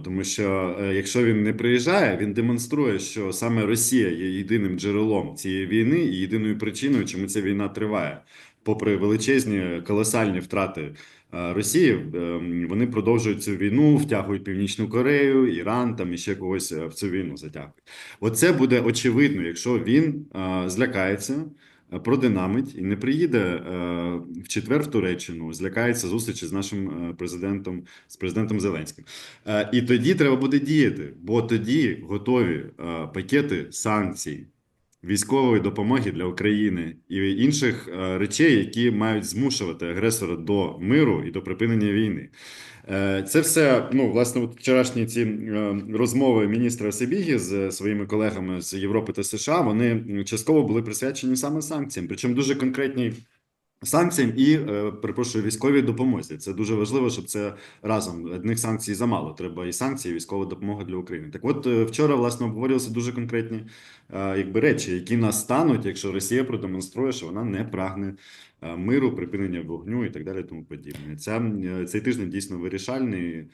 Тому що е, якщо він не приїжджає, він демонструє, що саме Росія є єдиним джерелом цієї війни і єдиною причиною, чому ця війна триває. Попри величезні колосальні втрати е, Росії, е, вони продовжують цю війну, втягують Північну Корею, Іран там і ще когось в цю війну затягують. Оце буде очевидно, якщо він злякається, продинамить і не приїде е, в четвер в Туреччину, злякається зустрічі з нашим е, президентом, з президентом Зеленським. Е, І тоді треба буде діяти, бо тоді готові е, пакети санкцій, військової допомоги для України і інших е, речей, які мають змушувати агресора до миру і до припинення війни. Е, Це все, ну, власне, от вчорашні ці е, розмови міністра Сибігі з своїми колегами з Європи та США, вони частково були присвячені саме санкціям, причому дуже конкретні санкціям і, е, перепрошую, військовій допомозі. Це дуже важливо, щоб це разом. Одних санкцій замало. Треба і санкції, і військова допомога для України. Так от е, вчора, власне, обговорювалися дуже конкретні е, якби речі, які настануть, якщо Росія продемонструє, що вона не прагне миру, припинення вогню і так далі, тому подібне. Ця, цей тиждень дійсно вирішальний.